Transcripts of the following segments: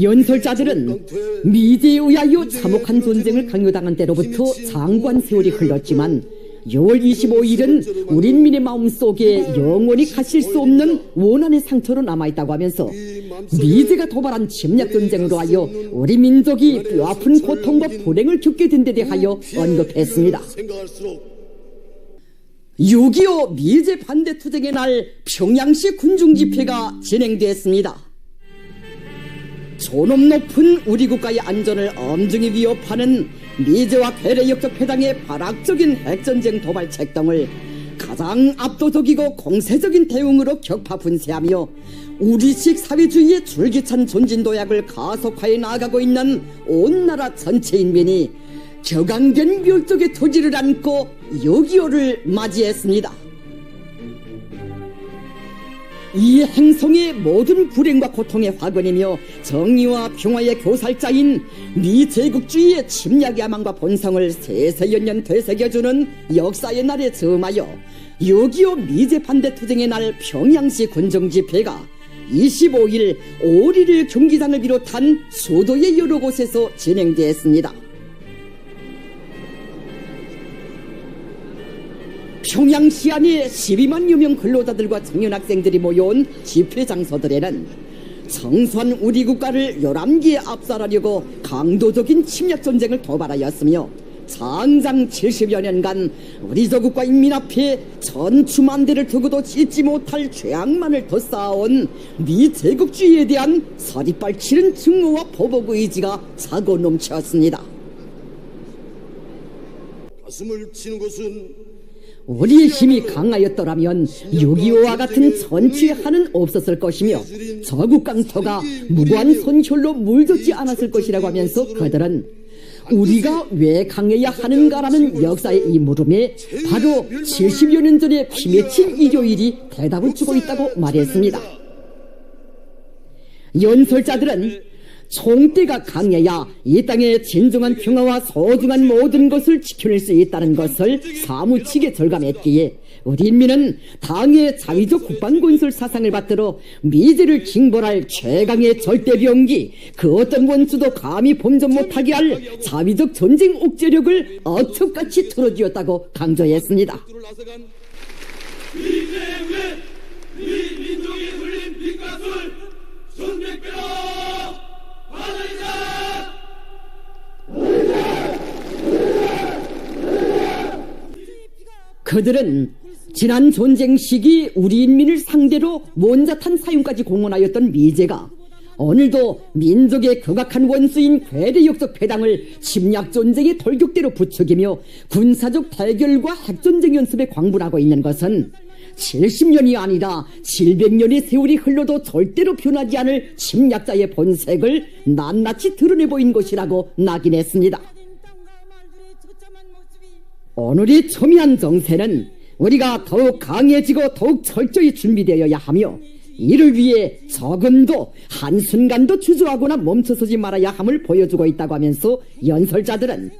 연설자들은 미제에 의하여 참혹한 전쟁을 강요당한 때로부터 장관 세월이 흘렀지만 6월 25일은 우리 민의 마음속에 영원히 가실 수 없는 원한의 상처로 남아있다고 하면서 미제가 도발한 침략 전쟁으로 하여 우리 민족이 뼈아픈 고통과 불행을 겪게 된 데 대하여 언급했습니다. 생각할수록 6.25 미제 반대 투쟁의 날 평양시 군중 집회가 진행됐습니다. 존엄 높은 우리 국가의 안전을 엄중히 위협하는 미제와 괴뢰 역적 회당의 발악적인 핵전쟁 도발책 등을 가장 압도적이고 공세적인 대응으로 격파 분쇄하며 우리식 사회주의의 줄기찬 전진 도약을 가속화해 나아가고 있는 온 나라 전체 인민이 격앙된 멸족의 토지를 안고 6.25를 맞이했습니다. 이 행성의 모든 불행과 고통의 화근이며 정의와 평화의 교살자인 미 제국주의의 침략 야망과 본성을 세세연년 되새겨주는 역사의 날에 즈음하여 6.25 미제 반대 투쟁의 날 평양시 군정집회가 25일 오리를 경기장을 비롯한 수도의 여러 곳에서 진행되었습니다. 평양 시 안에 12만여 명 근로자들과 청년 학생들이 모여온 집회 장소들에는 청소한 우리 국가를 11기에 압살하려고 강도적인 침략 전쟁을 도발하였으며 장장 70여 년간 우리 조국과 인민 앞에 전추만대를 두고도 짓지 못할 죄악만을 더 쌓아온 미제국주의에 대한 서리빨 치른 증오와 보복 의지가 차고 넘쳤습니다. 가슴을 치는 것은 우리의 힘이 강하였더라면 6.25와 같은 전치하는 없었을 것이며 저국 강터가 무고한 손혈로 물젓지 않았을 것이라고 하면서 그들은 우리가 왜 강해야 하는가라는 역사의 이 물음에 바로 70여 년 전에 피 맺힌 일요일이 대답을 주고 있다고 말했습니다. 연설자들은 총대가 강해야 이 땅의 진정한 평화와 소중한 모든 것을 지켜낼 수 있다는 것을 사무치게 절감했기에 우리 인민은 당의 자위적 국방건설 사상을 받들어 미제를 징벌할 최강의 절대병기 그 어떤 원수도 감히 범접 못하게 할 자위적 전쟁 옥죄력을 억척같이 틀어주었다고 강조했습니다. 민족이 흘린 빚값을 손백배로 그들은 지난 전쟁 시기 우리 인민을 상대로 원자탄 사용까지 공언하였던 미제가 오늘도 민족의 극악한 원수인 괴뢰 역적 패당을 침략 전쟁의 돌격대로 부추기며 군사적 대결과 핵전쟁 연습에 광분하고 있는 것은 70년이 아니라 700년의 세월이 흘러도 절대로 변하지 않을 침략자의 본색을 낱낱이 드러내 보인 것이라고 낙인했습니다. 오늘의 첨예한 정세는 우리가 더욱 강해지고 더욱 철저히 준비되어야 하며 이를 위해 조금도 한순간도 주저하거나 멈춰서지 말아야 함을 보여주고 있다고 하면서 연설자들은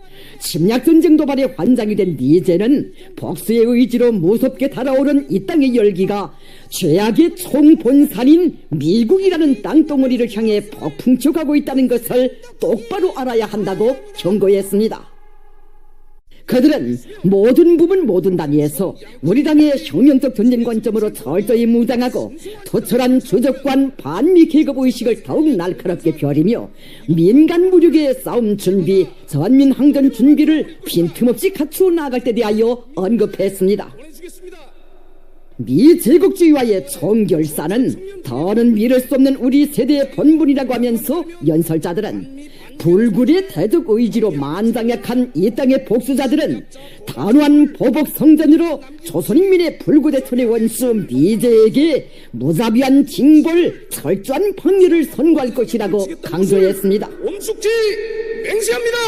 침략전쟁 도발에 환장이 된 미제는 복수의 의지로 무섭게 달아오른 이 땅의 열기가 죄악의 총본산인 미국이라는 땅덩어리를 향해 폭풍쳐가고 있다는 것을 똑바로 알아야 한다고 경고했습니다. 그들은 모든 부분 모든 단위에서 우리 당의 혁명적 전쟁 관점으로 철저히 무장하고 토철한 주적관 반미 계급 의식을 더욱 날카롭게 벼리며 민간 무력의 싸움 준비, 전민 항전 준비를 빈틈없이 갖추어 나갈 때 대하여 언급했습니다. 보내주겠습니다. 미 제국주의와의 총결사는 더는 미룰 수 없는 우리 세대의 본분이라고 하면서 연설자들은 불굴의 대적 의지로 만장약한 이 땅의 복수자들은 단호한 보복 성전으로 조선인민의 불구대천의 원수 미제에게 무자비한 징벌 철저한 방류를 선고할 것이라고 강조했습니다. 엄숙지 맹세합니다.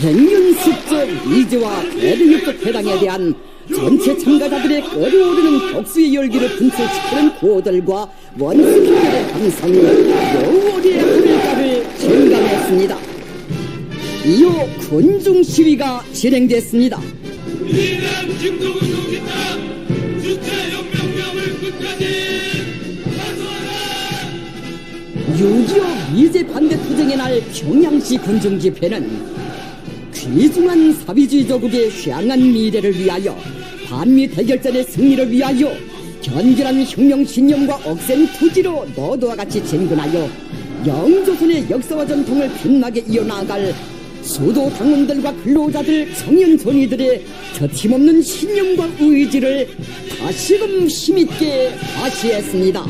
백년숙적 미제와 대륙적 회당에 대한 전체 참가자들의 끓어오르는 복수의 열기를 분출시키는 구호들과 원수들의 감성이 증감했습니다. 이후 군중 시위가 진행됐습니다. 위대한 김동은 용기다 주체혁명명을 끝까지 6.25 미제 반대 투쟁의 날 평양시 군중 집회는 귀중한 사회주의 조국의 휘황한 미래를 위하여 반미 대결전의 승리를 위하여 견결한 혁명 신념과 억센 투지로 너도와 같이 진군하여 영조선의 역사와 전통을 빛나게 이어나갈 수도 당원들과 근로자들 청년 존이들의 저팀없는 신념과 의지를 다시금 힘있게 과시했습니다.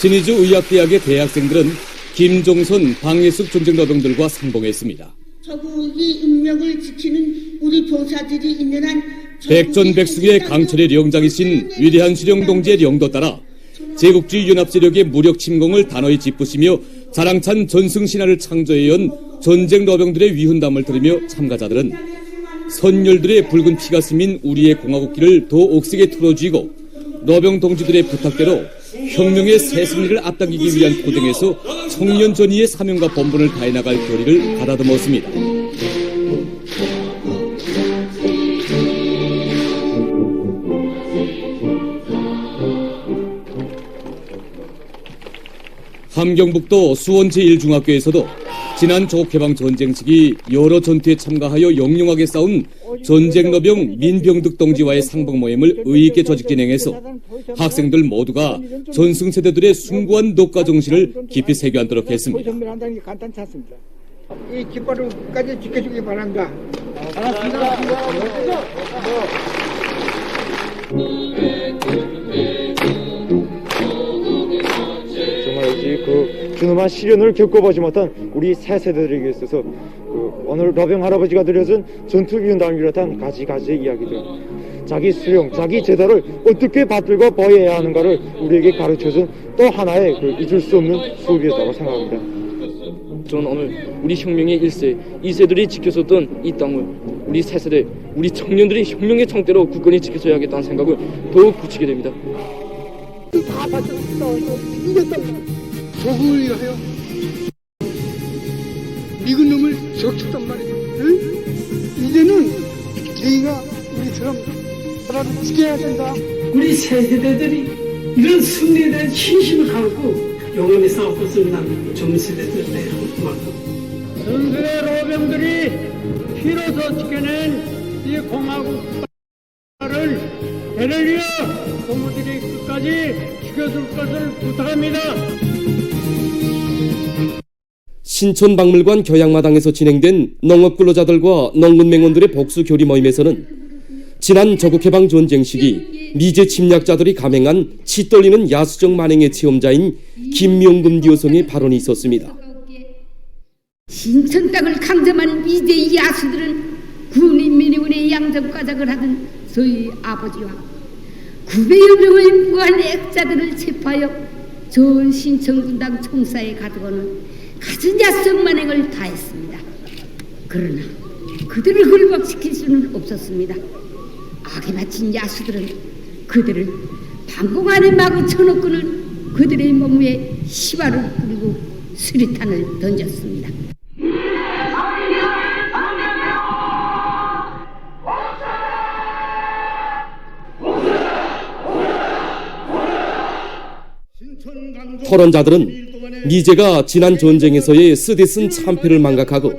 신의주 의학대학의 대학생들은 김종선, 방예숙 전쟁노동들과 상봉했습니다. 저국이 인명을 지키는 우리 병사들이 있는 한 백전백승의 강철의 령장이신 위대한 수령 동지의 령도 따라 제국주의 연합 세력의 무력 침공을 단호히 짚으시며 자랑찬 전승 신화를 창조해온 전쟁 노병들의 위훈담을 들으며 참가자들은 선열들의 붉은 피가 스민 우리의 공화국기를 더 옥색에 틀어쥐고 노병 동지들의 부탁대로 혁명의 새 승리를 앞당기기 위한 고등에서 청년 전의의 사명과 본분을 다해 나갈 결의를 가다듬었습니다. 함경북도 수원 제1중학교에서도 지난 조국해방 전쟁 시기 여러 전투에 참가하여 영롱하게 싸운 전쟁노병 민병득 동지와의 상봉 모임을 의있게 조직 진행해서 학생들 모두가 전승 세대들의 숭고한 독과 정신을 깊이 새겨안도록 했습니다. 이 깃발을 끝까지 지켜주기 바랍니다. 이 그 준엄한 시련을 겪어보지 못한 우리 새 세대들에게 있어서 그 오늘 러병 할아버지가 드려준 전투 위원담을 비롯한 가지가지의 이야기들 자기 수령, 자기 제도를 어떻게 받들고 보여야 하는가를 우리에게 가르쳐준 또 하나의 그 잊을 수 없는 수업이었다고 생각합니다. 저는 오늘 우리 혁명의 1세, 2세들이 지켜줬던 이 땅을 우리 3세대, 우리 청년들이 혁명의 총대로 굳건히 지켜줘야 하겠다는 생각을 더욱 굳히게 됩니다. 조국 을 위하여 미군 놈을 적쳤단 말이야. 응? 이제는 너희가 우리처럼 나라를 지켜야 된다. 우리 세대들이 이런 승리에 대한 신심을 갖고 영원히 싸웠으면 하는 젊은 세대들 내한 고맙고 전술의 로병들이 피로서 지켜낸 이 공화국을 배를 이어 고모들이 끝까지 지켜줄 것을 부탁합니다. 신촌박물관 교양마당에서 진행된 농업근로자들과 농군맹원들의 복수 교리 모임에서는 지난 조국해방 전쟁 시기 미제 침략자들이 감행한 치 떨리는 야수적 만행의 체험자인 김명금 여성의 발언이 있었습니다. 신천 땅을 강점한 미제 야수들은 군인민의원의 양정과작을 하던 저희 아버지와 구백여 명의 무한 액자들을 체포하여 전 신천군당 총사에 가두고는 갖은 야수적 만행을 다했습니다. 그러나 그들을 굴복시킬 수는 없었습니다. 악에 바친 야수들은 그들을 방공 안에 마구 쳐놓고는 그들의 몸 위에 시바를 뿌리고 수리탄을 던졌습니다. 토론자들은 미제가 지난 전쟁에서의 쓰디쓴 참패를 망각하고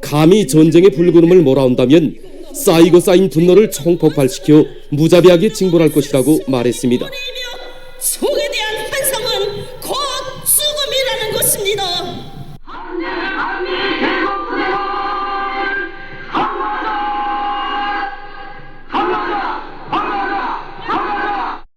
감히 전쟁의 불구름을 몰아온다면 쌓이고 쌓인 분노를 총폭발시켜 무자비하게 징벌할 것이라고 말했습니다. 소